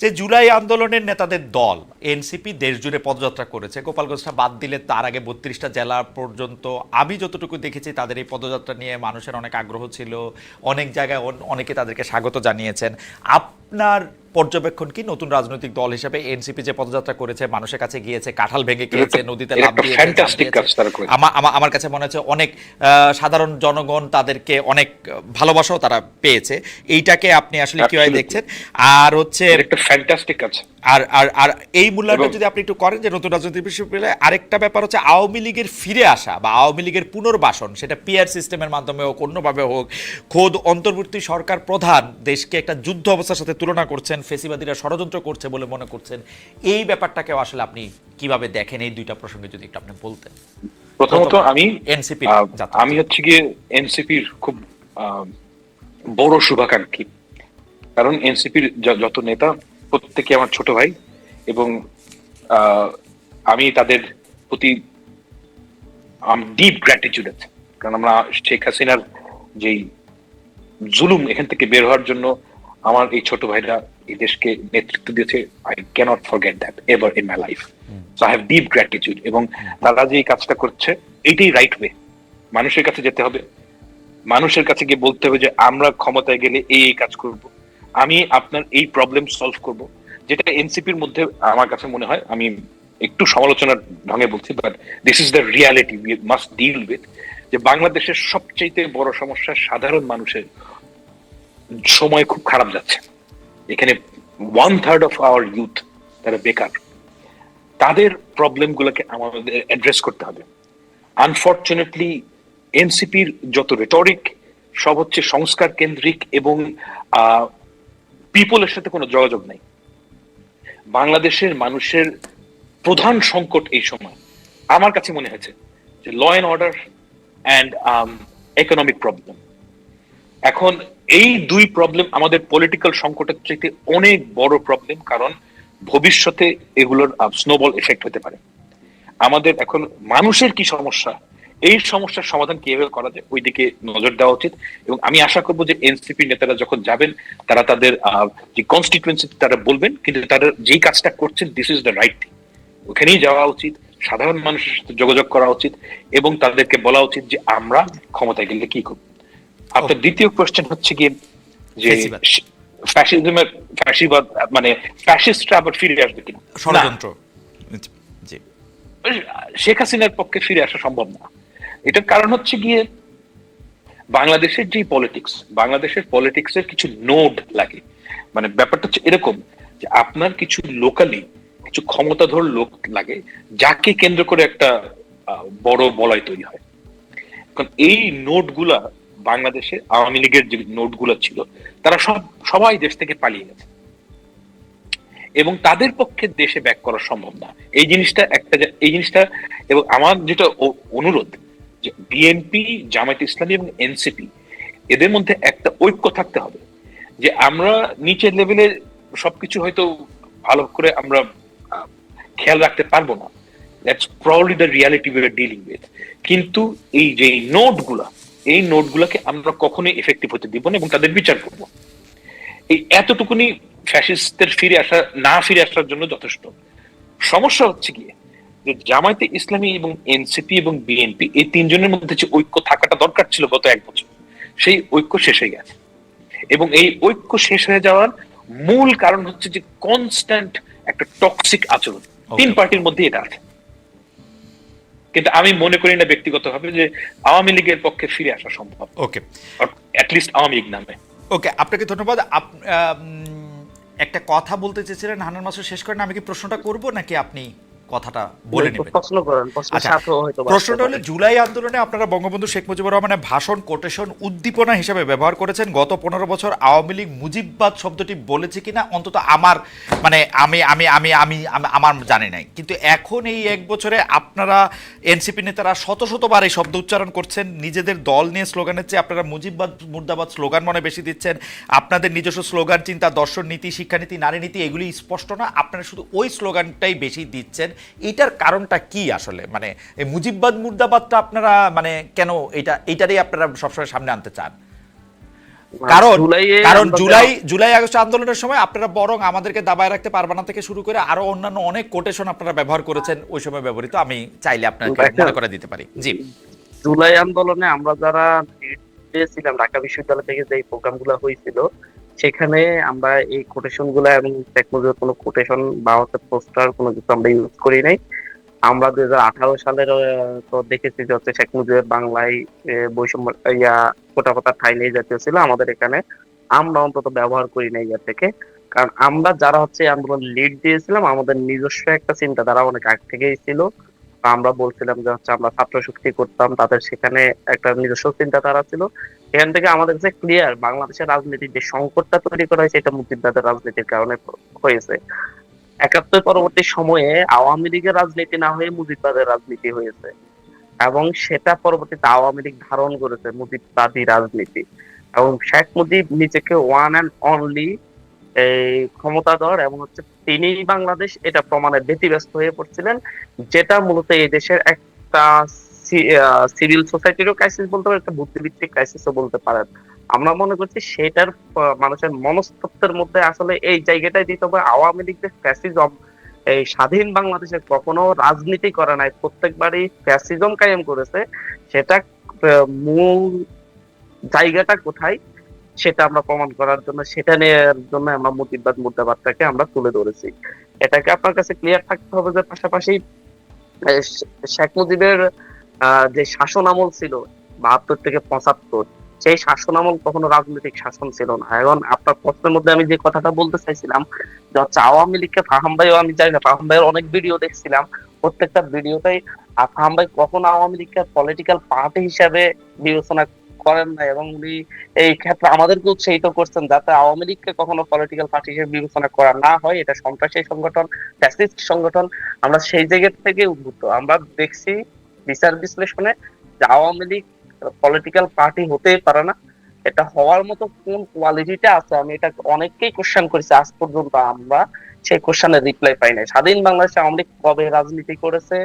যে জুলাই আন্দোলনের নেতাদের দল, এনসিপি দেশ জুড়ে পদযাত্রা করেছে। গোপালগঞ্জটা বাদ দিলে তার আগে বত্রিশটা জেলা পর্যন্ত আমি যতটুকু দেখেছি তাদের এই পদযাত্রা নিয়ে মানুষের অনেক আগ্রহ ছিল, অনেক জায়গায় অনেকে তাদেরকে স্বাগত জানিয়েছেন। আপনার পর্যবেক্ষণ কি নতুন রাজনৈতিক দল হিসেবে এনসিপি যে পদযাত্রা করেছে মানুষের কাছে গিয়েছে কাঁঠাল ভেঙে খেয়েছে নদীতে লাভ দিয়ে দিয়েছে আমার কাছে মনে হচ্ছে অনেক আহ, সাধারণ জনগণ তাদেরকে অনেক ভালোবাসাও তারা পেয়েছে। এইটাকে আপনি আসলে কীভাবে হয় দেখছেন। আর হচ্ছে একটা ফ্যান্টাস্টিক কাজ। আর আর আর এই মূল্যায়নটা যদি আপনি একটু করেন যে নতুন রাজনৈতিক বিশ্ববিদ্যালয়ে আরেকটা ব্যাপার হচ্ছে আওয়ামী লীগের ফিরে আসা বা আওয়ামী লীগের পুনর্বাসন সেটা পিআর সিস্টেমের মাধ্যমে হোক অন্যভাবে হোক খোদ অন্তর্বর্তী সরকার প্রধান দেশকে একটা যুদ্ধ অবস্থার সাথে তুলনা করছেন ফেসিবাদীরা ষড়যন্ত্র করছে বলে মনে করছেন এই ব্যাপারটাকেও আসলে আপনি কীভাবে দেখেন? এই দুইটা প্রসঙ্গে যদি একটু আপনি বলতেন। প্রথমত আমি এনসিপি আমি হচ্ছে গিয়ে এনসিপির খুব বড় শুভাকাঙ্ক্ষী। কারণ এনসিপির যত নেতা প্রত্যেকে আমার ছোট ভাই এবং আমি তাদের প্রতি ডিপ গ্র্যাটিটিউড আছে। কারণ আমরা শেখ হাসিনার যেই জুলুম এখান থেকে বের হওয়ার জন্য আমার এই ছোট ভাইরা এই দেশকে নেতৃত্ব দিয়েছে। I cannot forget that ever in my life so I have deep gratitude এবং তারা যে এই কাজটা করছে এইটাই রাইট ওয়ে মানুষের কাছে যেতে হবে। মানুষের কাছে গিয়ে বলতে হবে যে আমরা ক্ষমতায় গেলে এই এই কাজ করব। আমি আপনার এই প্রবলেম সলভ করব। যেটা এনসিপির মধ্যে আমার কাছে মনে হয়, আমি একটু সমালোচনার ঢঙে বলছি but this is the reality we must deal with যে বাংলাদেশের সবচেয়ে বড় সমস্যা সাধারণ মানুষের সময় খুব খারাপ যাচ্ছে। এখানে one third of our youth তারা বেকার। তাদের প্রবলেমগুলোকে আমাদের অ্যাড্রেস করতে হবে। আনফর্চুনেটলি এনসিপির যত রেটরিক সব হচ্ছে সংস্কার কেন্দ্রিক এবং পিপলের সাথে কোনো যোগাযোগ নাই। বাংলাদেশের মানুষের প্রধান সংকট এই সময়। আমার কাছে মনে হয়েছে যে law and order and economic problem এখন এই দুই প্রবলেম আমাদের পলিটিক্যাল সংকটের চাইতে অনেক বড় প্রবলেম কারণ ভবিষ্যতে এগুলোর স্নোবল এফেক্ট হতে পারে। আমাদের এখন মানুষের কি সমস্যা? এই সমস্যার সমাধান কীভাবে করা যায় ওই দিকে নজর দেওয়া উচিত। এবং আমি আশা করব যে এনসিপি নেতারা যখন যাবেন তারা তাদের যে কনস্টিটুয়েন্সি তারা বলবেন কিন্তু তারা যেই কাজটা করছেন this is the right thing ওখানেই যাওয়া উচিত সাধারণ মানুষের সাথে যোগাযোগ করা উচিত এবং তাদেরকে বলা উচিত যে আমরা ক্ষমতায় গেলে কি করব। আপনার দ্বিতীয় কোয়েশ্চেন হচ্ছে গিয়ে যে ফ্যাসিজমের ফ্যাসিবাদ মানে ফ্যাসিস্টরা আবার ফিরে আসবে কিনা? ষড়যন্ত্র। জি। শেখ হাসিনার পক্ষে ফিরে আসা সম্ভব না। এটার কারণ হচ্ছে গিয়ে বাংলাদেশের যে পলিটিক্স বাংলাদেশের পলিটিক্স এর কিছু নোড লাগে। মানে ব্যাপারটা হচ্ছে এরকম যে আপনার কিছু লোকালি কিছু ক্ষমতাধর লোক লাগে যাকে কেন্দ্র করে একটা বড় বলয় তৈরি হয়। কারণ এই নোটগুলা বাংলাদেশে আওয়ামী লীগের যে নোটগুলো ছিল, তারা সব, সবাই দেশ থেকে পালিয়ে গেছে। এবং তাদের পক্ষে দেশে ব্যাক করা সম্ভব না। এই জিনিসটা একটা, এই জিনিসটা এবং আমার যেটা অনুরোধ বিএনপি জামায়াত ইসলামী এবং এনসিপি এদের মধ্যে একটা ঐক্য থাকতে হবে যে আমরা নিচের লেভেলে সবকিছু হয়তো ভালো করে আমরা খেয়াল রাখতে পারব না। That's probably the reality we are dealing with কিন্তু এই যে নোটগুলা, এই নোটগুলোকে আমরা কখনোই এফেক্টিভ হতে দিব না এবং তাদের বিচার করব এই এতটুকুনি ফ্যাসিস্টদের ফিরে আসা, না ফিরে আসার জন্য যথেষ্ট। সমস্যা হচ্ছে গিয়ে যে জামায়াতে ইসলামী এবং এনসিপি এবং বিএনপি এই তিনজনের মধ্যে যে ঐক্য থাকাটা দরকার ছিল গত এক বছর সেই ঐক্য শেষ হয়ে গেছে। এবং এই ঐক্য শেষ হয়ে যাওয়ার মূল কারণ হচ্ছে যে কনস্ট্যান্ট একটা টক্সিক আচরণ। তিন পার্টির মধ্যে এটা আছে। কিন্তু আমি মনে করি না ব্যক্তিগতভাবে যে আওয়ামী লীগের পক্ষে ফিরে আসা সম্ভব। ওকে অ্যাটলিস্ট আওয়ামী লীগ নামে। ওকে আপনাকে ধন্যবাদ। একটা কথা বলতে চেয়েছিলেন হানান মাসুদ শেষ করেন। আমি কি প্রশ্নটা করব নাকি আপনি? কথাটা বলে নেবেন। প্রশ্ন করেন আচ্ছা প্রশ্নটা হলো জুলাই আন্দোলনে আপনারা বঙ্গবন্ধু শেখ মুজিবুর রহমানের ভাষণ কোটেশন উদ্দীপনা হিসেবে ব্যবহার করেছেন। গত পনেরো বছর আওয়ামী লীগ মুজিববাদ শব্দটি বলেছে কিনা অন্তত আমার মানে আমি আমি আমি আমি আমি- আমার জানি নাই। কিন্তু এখন এই এক বছরে আপনারা এনসিপি নেতারা শত শতবার এই শব্দ উচ্চারণ করছেন। নিজেদের দল নিয়ে স্লোগানের চেয়ে আপনারা মুজিববাদ মুর্দাবাদ স্লোগান মনে বেশি দিচ্ছেন। আপনাদের নিজস্ব স্লোগান চিন্তা দর্শন নীতি শিক্ষানীতি নারী নীতি এগুলি স্পষ্ট না। আপনারা শুধু ওই স্লোগানটাই বেশি দিচ্ছেন। এটার কারণটা কি আসলে? মানে এই মুজিববাদ মুর্দাবাদটা আপনারা মানে কেন এটা এটারই আপনারা সবসময় সামনে আনতে চান? কারণ কারণ আমরা জুলাই জুলাই আগস্ট আন্দোলনের সময় আপনারা বরং আমাদেরকে দাবায় রাখতে পারবে না থেকে শুরু করে আরও অন্যান্য অনেক কোটেশন আপনারা ব্যবহার করেছেন ওই সময় ব্যবহৃত। আমি চাইলে আপনাকে মনে করে দিতে পারি। জি। জুলাই আন্দোলনে আমরা যারা ছিলাম ঢাকা বিশ্ববিদ্যালয় থেকে যে প্রোগ্রামগুলো হয়েছিল সেখানে আমরা এই কোটেশনগুলা এবং শেখ মুজিবের কোনো কোটেশন বা হচ্ছে পোস্টার কোনো কিছু আমরা ইউজ করি নাই। আমরা দুই হাজার আঠারো সালের তো দেখেছি যে হচ্ছে শেখ মুজিবের বাংলায় বৈষম্য, ইয়া কোটা কথা ঠাই নিয়ে জাতীয় ছিল আমাদের এখানে। আমরা অন্তত ব্যবহার করি নাই ইয়া থেকে। কারণ আমরা যারা হচ্ছে আন্দোলন লিড দিয়েছিলাম, আমাদের নিজস্ব একটা চিন্তা চিন্তাধারা অনেক আগ থেকেই ছিল। আমরা বলছিলাম যে হচ্ছে আমরা ছাত্র শক্তি করতাম, তাদের সেখানে একটা নিজস্ব চিন্তাধারা ছিল। এখান থেকে আমাদের কাছে ক্লিয়ার বাংলাদেশের রাজনীতির যে সংকটটা তৈরি করা হয়েছে, এটা মুক্তিযোদ্ধাদের রাজনীতির কারণে হয়েছে। একাত্তর পরবর্তী সময়ে আওয়ামী লীগের রাজনীতি না হয়ে মুজিববাদের রাজনীতি হয়েছে এবং সেটা পরবর্তীতে আওয়ামী লীগ ধারণ করেছে মুজিববাদী রাজনীতি। এবং শেখ মুজিব নিজেকে ওয়ান অ্যান্ড অনলি এই ক্ষমতাধর এবং হচ্ছে তিনিই বাংলাদেশ এটা প্রমাণে ব্যতিব্যস্ত হয়ে পড়ছিলেন, যেটা মূলত এই দেশের একটা সিভিল সোসাইটিরও ক্রাইসিস বলতে পারেন, একটা বুদ্ধিভিত্তিক ক্রাইসিসও বলতে পারেন। আমরা মনে করছি সেটার মানুষের মনস্তত্ত্বের মধ্যে আসলে এই জায়গাটাই দিতে হবে। আওয়ামী লীগের ফ্যাসিজম এই স্বাধীন বাংলাদেশে কখনো রাজনীতি করে নাই, প্রত্যেকবারই ফ্যাসিজম কায়েম করেছে। সেটা মূল জায়গাটা কোথায়? সেটা আমরা প্রমাণ করার জন্য, সেটা নেওয়ার জন্য আমরা মুজিববাদ মুদ্রাবাদটাকে আমরা তুলে ধরেছি। এটাকে আপনার কাছে ক্লিয়ার থাকতে হবে যে পাশাপাশি শেখ মুজিবের যে শাসন আমল ছিল, বাহাত্তর থেকে পঁচাত্তর, সেই শাসন আমল কখনো রাজনৈতিক শাসন ছিল না। এখন আপনার প্রশ্নের মধ্যে আমি যে কথাটা বলতে চাইছিলাম, যে হচ্ছে আওয়ামী লীগকে ফাহাম ভাইও আমি জানি না, ফাহাম ভাইয়ের অনেক ভিডিও দেখছিলাম, প্রত্যেকটা ভিডিওতেই ফাহাম ভাই কখনো আওয়ামী লীগকে পলিটিক্যাল পার্টি হিসাবে বিবেচনা করেন না এবং উনি এই ক্ষেত্রে আমাদেরকে উৎসাহিত করছেন যাতে আওয়ামী লীগকে কখনো পলিটিক্যাল পার্টি হিসেবে বিবেচনা করা না হয়। এটা সন্ত্রাসী সংগঠন ফ্যাসিস্ট সংগঠন। আমরা সেই জায়গা থেকে উদ্ভূত আমরা দেখছি বিচার বিশ্লেষণে যে আওয়ামী লীগ পলিটিক্যাল পার্টি হতেই পারে না। এটা হওয়ার মতো কোন কোয়ালিটিটা আছে? আমি এটা অনেককেই কোশ্চেন করেছি। আজ পর্যন্ত আমরা সেই কোশ্চেনের রিপ্লাই পাই নাই। স্বাধীন বাংলাদেশে আওয়ামী লীগ কবে রাজনীতি করেছে?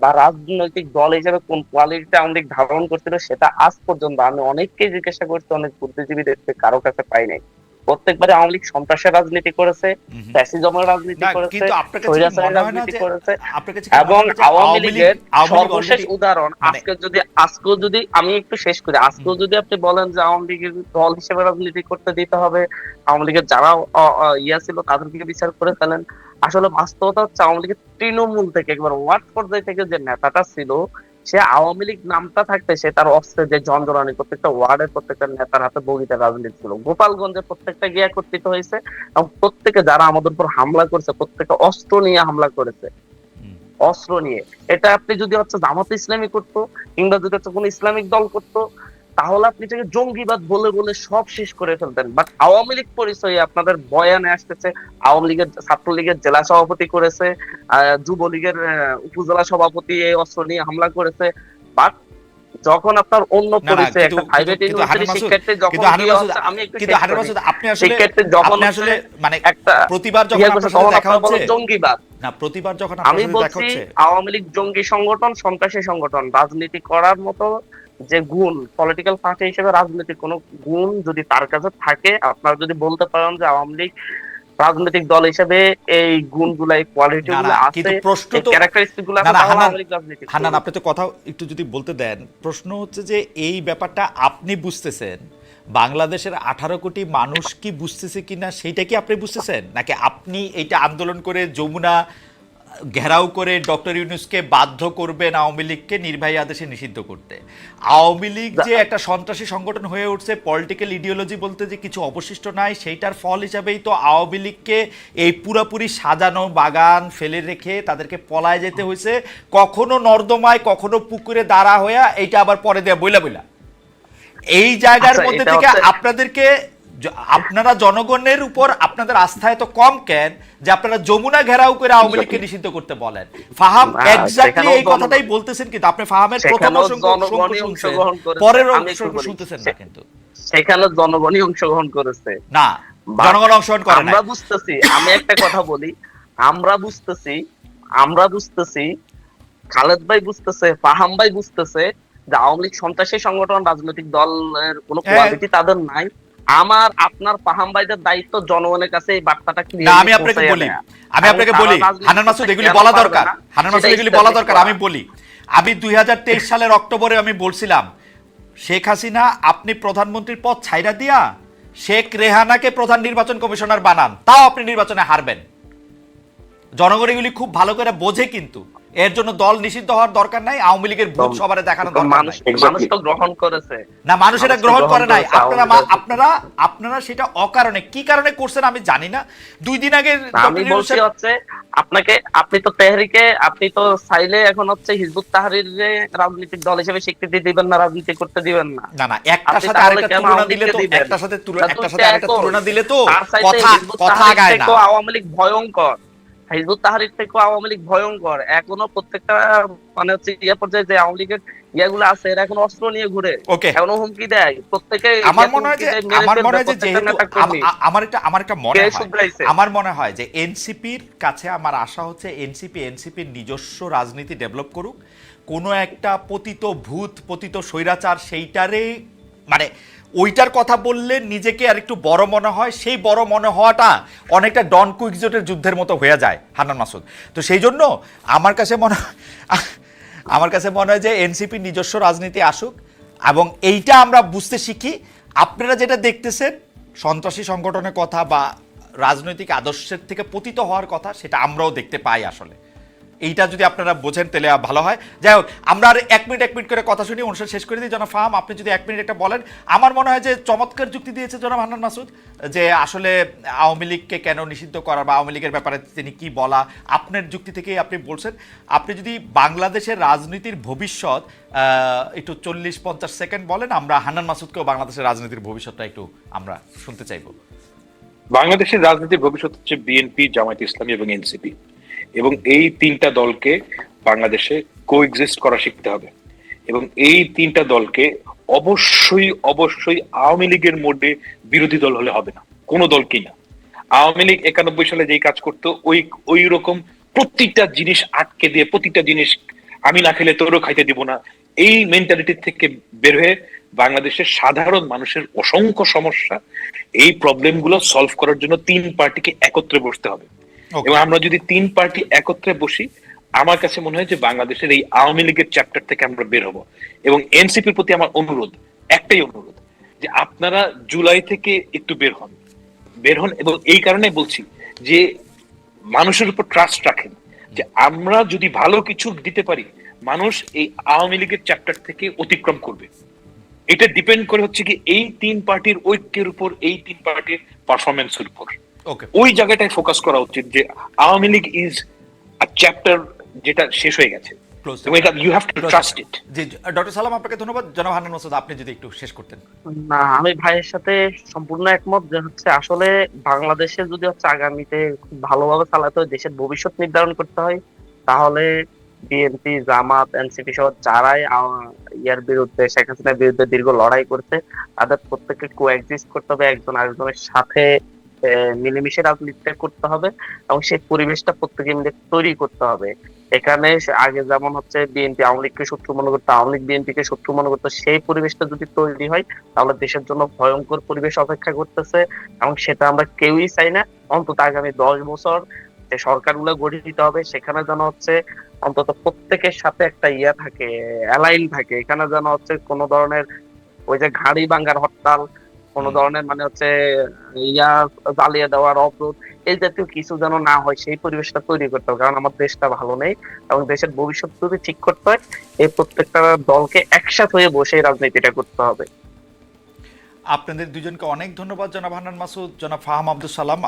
বা রাজনৈতিক দল হিসেবে কোন কোয়ালিটিটা আমাদের ধারণ করছিল, সেটা আজ পর্যন্ত আমি অনেককে জিজ্ঞাসা করছি, অনেক বুদ্ধিজীবীদের কারও কাছে পাই নাই। প্রত্যেকবারে আওয়ামী লীগ সন্ত্রাসের রাজনীতি করেছে ফ্যাসিজমের রাজনীতি করেছে স্বৈরাচারের রাজনীতি করেছে এবং আওয়ামী লীগের সর্বশেষ উদাহরণ মানে- আজকে যদি আজকেও যদি আমি একটু শেষ করি আজকেও যদি আপনি বলেন যে আওয়ামী লীগের দল হিসেবে রাজনীতি করতে দিতে হবে আওয়ামী লীগের যারা ইয়া ছিল তাদেরকে বিচার করে ফেলেন আসলে বাস্তবতা হচ্ছে আওয়ামী লীগের তৃণমূল থেকে একবার ওয়ার্ড পর্যায় থেকে যে নেতাটা ছিল সে আওয়ামী লীগ নামটা থাকতে সে তার অস্ত্রের যে জঞ্জরানি প্রত্যেকটা ওয়ার্ডের প্রত্যেকটা নেতার হাতে বগিতে রাজনীতি ছিল। গোপালগঞ্জে প্রত্যেকটা গিয়া একত্রিত হয়েছে এবং প্রত্যেকে যারা আমাদের উপর হামলা করেছে প্রত্যেকটা অস্ত্র নিয়ে হামলা করেছে। অস্ত্র নিয়ে। এটা আপনি যদি হচ্ছে জামাত ইসলামী করতো কিংবা যদি হচ্ছে কোন ইসলামিক দল করতো তাহলে আপনি এটাকে জঙ্গিবাদ বলে বলে সব শেষ করে ফেলতেন। বাট আওয়ামী লীগ পরিচয়ে আপনাদের বয়ানে আসতেছে আওয়ামী লীগের ছাত্রলীগের জেলা সভাপতি করেছে যুবলীগের উপজেলা সভাপতি এই অস্ত্র নিয়ে হামলা করেছে। বাট যখন আপনার অন্য পরিচয় একটা প্রাইভেট ইউনিভার্সিটি শিক্ষার্থী যখন আমি একটু আপনি আসলে শিক্ষার্থী যখন আসলে মানে একটা প্রতিবার যখন ইয়ে আপনার দেখা হচ্ছে জঙ্গিবাদ। না প্রতিবার যখন আমি বলছি আওয়ামী লীগ জঙ্গি সংগঠন সন্ত্রাসী সংগঠন রাজনীতি করার মতো যে গুণ পলিটিক্যাল পার্টি হিসেবে রাজনৈতিক কোনো গুণ যদি তার কাছে থাকে আপনারা যদি বলতে পারেন যে আওয়ামী লীগ রাজনৈতিক দল হিসেবে এই গুণগুলো এই কোয়ালিটি গুলো আছে কিন্তু প্রশ্ন তো ক্যারেক্টারিস্টিকগুলো। আপনি তো কথা একটু যদি বলতে দেন প্রশ্ন হচ্ছে যে এই ব্যাপারটা আপনি বুঝতেছেন বাংলাদেশের আঠারো কোটি মানুষ কি বুঝতেছে কিনা সেইটা কি আপনি বুঝতেছেন নাকি আপনি এইটা আন্দোলন করে যমুনা ঘেরাও করে ডক্টর ইউনুসকে বাধ্য করবেন আওয়ামী লীগকে নির্বাহী আদেশে নিষিদ্ধ করতে। আওয়ামী লীগ যে একটা সন্ত্রাসী সংগঠন হয়ে উঠছে পলিটিক্যাল ইডিওলজি বলতে যে কিছু অবশিষ্ট নাই সেইটার ফল হিসাবেই তো আওয়ামী লীগকে এই পুরাপুরি সাজানো বাগান ফেলে রেখে তাদেরকে পলায় যেতে হয়েছে। কখনো নর্দমায় কখনো পুকুরে দাঁড়া হয়ে এইটা আবার পরে দেয়া বইলা বইলা। এই জায়গার আচ্ছা, মধ্যে থেকে আপনাদেরকে আপনারা জনগণের উপর আপনাদের আস্থা এত কম কেন যে আপনারা যমুনা ঘেরাও করে আওয়ামী লীগকে নিষিদ্ধ করতে বলেন? ফাহাম এক্স্যাক্টলি এই কথাটাই বলতেছেন কিন্তু। আপনি ফাহামের প্রথম অংশগ্রহণ পরের আমি অংশ শুনতেছেন না কিন্তু। সেখানে জনগণই অংশগ্রহণ করেছে। না জনগণ অংশগ্রহণ করে আমরা বুঝতেছি আমি একটা কথা বলি। আমরা বুঝতেছি আমরা বুঝতেছি খালেদ ভাই বুঝতেছে ফাহাম ভাই বুঝতেছে যে আওয়ামী লীগ সন্ত্রাসী সংগঠন রাজনৈতিক দলের কোনো। কোয়ালিটি তাদের নাই। আমার আপনার পাহাম ভাইদের দায়িত্ব জনগণের কাছে এই বার্তাটা কি আমি আপনাকে বলি। আমি আপনাকে বলি হানান মাসুদ এগুলি বলা দরকার। হানান মাসুদ এগুলি বলা দরকার আমি বলি। আমি দুই হাজার তেইশ সালের অক্টোবরে আমি বলছিলাম শেখ হাসিনা আপনি প্রধানমন্ত্রীর পদ ছাইরা দিয়া শেখ রেহানাকে প্রধান নির্বাচন কমিশনার বানান তাও আপনি নির্বাচনে হারবেন। জনগণ এগুলি খুব ভালো করে বোঝে কিন্তু। এর জন্য দল নিষিদ্ধ হওয়ার দরকার নাই আওয়ামী লীগের ভোট সবারে দেখানো দরকার মানুষ নাই। মানুষ তো গ্রহণ করেছে। না মানুষ এটা গ্রহণ করে নাই। আপনারা। আপনারা আপনারা সেটা অকারণে কি কারণে করছেন আমি জানি না। দুই দিন আগে আমি বলছি হচ্ছে আপনাকে আপনি তো তেহরিকে আপনি তো চাইলে এখন হচ্ছে হিজবুত তাহরির রাজনৈতিক দল হিসেবে স্বীকৃতি দিবেন না রাজনীতি করতে দিবেন না। না না একটার সাথে আরেকটা তুলনা দিলে তো একটার সাথে তুলনা একটার সাথে আরেকটা তুলনা দিলে তো কথা কথা আগায় না। আওয়ামী লীগ ভয়ঙ্কর। হিজবুত তাহরির থেকেও আওয়ামী লীগ ভয়ঙ্কর। এখনও প্রত্যেকটা মানে হচ্ছে ইয়ে পর্যায়ে যে আওয়ামী লীগের ইয়েগুলো আছে এরা এখন অস্ত্র নিয়ে ঘুরে। এখনও হুমকি দেয়। প্রত্যেকে আমার মনে হয় যে আমার মনে হয় যে আমার একটা আমার একটা মনে হয়। আমার মনে হয় যে এনসিপির কাছে আমার আশা হচ্ছে এনসিপি এনসিপির নিজস্ব রাজনীতি ডেভেলপ করুক। কোনো একটা পতিত ভূত পতিত স্বৈরাচার সেইটারে মানে ওইটার কথা বললে নিজেকে আর একটু বড় মনে হয়, সেই বড় মনে হওয়াটা অনেকটা ডন কুইকজোটের যুদ্ধের মতো হয়ে যায় হান্নান মাসুদ। তো সেই জন্য আমার কাছে মনে আমার কাছে মনে হয় যে এনসিপি নিজস্ব রাজনীতি আসুক এবং এইটা আমরা বুঝতে শিখি। আপনারা যেটা দেখতেছেন, সন্ত্রাসী সংগঠনের কথা বা রাজনৈতিক আদর্শের থেকে পতিত হওয়ার কথা, সেটা আমরাও দেখতে পাই আসলে। এইটা যদি আপনারা বোঝেন তাহলে ভালো হয়। যাই হোক, আমরা আর এক মিনিট এক মিনিট করে কথা শুনি, অনুষ্ঠান শেষ করে দিই। জনাব ফাহাম, আপনি যদি এক মিনিট একটা বলেন। আমার মনে হয় যে চমৎকার যুক্তি দিয়েছে জনাব হান্নান মাসুদ, যে আসলে আওয়ামী লীগকে কেন নিষিদ্ধ করা বা আওয়ামী লীগের ব্যাপারে তিনি কি বলা, আপনার যুক্তি থেকেই আপনি বলছেন। আপনি যদি বাংলাদেশের রাজনীতির ভবিষ্যৎ একটু চল্লিশ, পঞ্চাশ সেকেন্ড বলেন, আমরা হান্নান মাসুদকেও বাংলাদেশের রাজনীতির ভবিষ্যৎটা একটু আমরা শুনতে চাইব। বাংলাদেশের রাজনীতির ভবিষ্যৎ হচ্ছে বিএনপি, জামায়াত ইসলামী এবং এনসিপি। এবং এই তিনটা দলকে বাংলাদেশে কোএক্সিস্ট করা শিখতে হবে। এবং এই তিনটা দলকে অবশ্যই অবশ্যই আওয়ামী লীগের মধ্যে বিরোধী দল হলে হবে না। কোনো দলকেই না। আওয়ামী লীগ একানব্বই সালে যেই কাজ করতো, ওই ওই রকম প্রতিটা জিনিস আটকে দিয়ে, প্রতিটা জিনিস আমি না খেলে তোরও খাইতে দিব না। এই মেন্টালিটি থেকে বের হয়ে বাংলাদেশের সাধারণ মানুষের অসংখ্য সমস্যা, এই প্রবলেমগুলো সলভ করার জন্য তিন পার্টিকে একত্রে বসতে হবে. এবং আমরা যদি তিন পার্টি একত্রে বসি, আমার কাছে মনে হয় যে বাংলাদেশের এই আওয়ামী লীগের চ্যাপ্টার থেকে আমরা বের হব। এবং এনসিপির প্রতি আমার অনুরোধ, একটাই অনুরোধ, যে আপনারা জুলাই থেকে একটু বের হন। বের হন এবং এই কারণে বলছি যে মানুষের উপর ট্রাস্ট রাখেন, যে আমরা যদি ভালো কিছু দিতে পারি, মানুষ এই আওয়ামী লীগের চ্যাপ্টার থেকে অতিক্রম করবে। এটা ডিপেন্ড করে হচ্ছে কি এই তিন পার্টির ঐক্যের উপর, এই তিন পার্টির পারফরমেন্সের উপর। ওই জায়গাটায় ফোকাস করা উচিত যে Awami League is a chapter যেটা শেষ হয়ে গেছে। Close. এবং এটা you have to trust it G doctor Salam আপনাকে ধন্যবাদ। জনাব হান্নান মাসুদ আপনি যদি একটু শেষ করতেন। না আমি ভাইয়ের সাথে সম্পূর্ণ একমত যে হচ্ছে আসলে বাংলাদেশে যদি হচ্ছে আগামীতে খুব ভালোভাবে চালাতে হয় দেশের ভবিষ্যৎ নির্ধারণ করতে হয় তাহলে বিএনপি জামাত এনসিপি সহ যারাই ইয়ার বিরুদ্ধে শেখ হাসিনার বিরুদ্ধে দীর্ঘ লড়াই করছে তাদের প্রত্যেককে কোএক্সিস্ট করতে হবে একজন আরেকজনের সাথে মিলেমিশে রাজনীতিটা করতে হবে এবং সেই পরিবেশটা প্রত্যেকে মিলে তৈরি করতে হবে। এখানে আগে যেমন হচ্ছে বিএনপি, আওয়ামী লীগকে শত্রু মনে করতো, আওয়ামী লীগ বিএনপিকে শত্রু মনে করতো, সেই পরিবেশটা যদি তৈরি হয়, তাহলে দেশের জন্য ভয়ঙ্কর পরিবেশ অপেক্ষা করতেছে এবং সেটা আমরা কেউই চাই না। অন্তত আগামী দশ বছর যে সরকার সরকারগুলো গঠিত হবে, সেখানে যেন হচ্ছে অন্তত প্রত্যেকের সাথে একটা ইয়া থাকে, অ্যালাইন থাকে। এখানে যেন হচ্ছে কোনো ধরনের ওই যে ঘাড়ি ভাঙ্গার হরতাল কোনো ধরনের মানে হচ্ছে ইয়া জ্বালিয়ে দেওয়ার অবরোধ এই জাতীয় কিছু যেন না হয় সেই পরিবেশটা তৈরি করতে হবে। কারণ আমার দেশটা ভালো নেই এবং দেশের ভবিষ্যৎ যদি ঠিক করতে হয় এই প্রত্যেকটা দলকে একসাথ হয়ে বসে রাজনীতিটা করতে হবে। আপনাদের দুজনকে অনেক ধন্যবাদ জনাব হান্নান মাসুদ। জনাব ফাহাম আব্দুল সালাম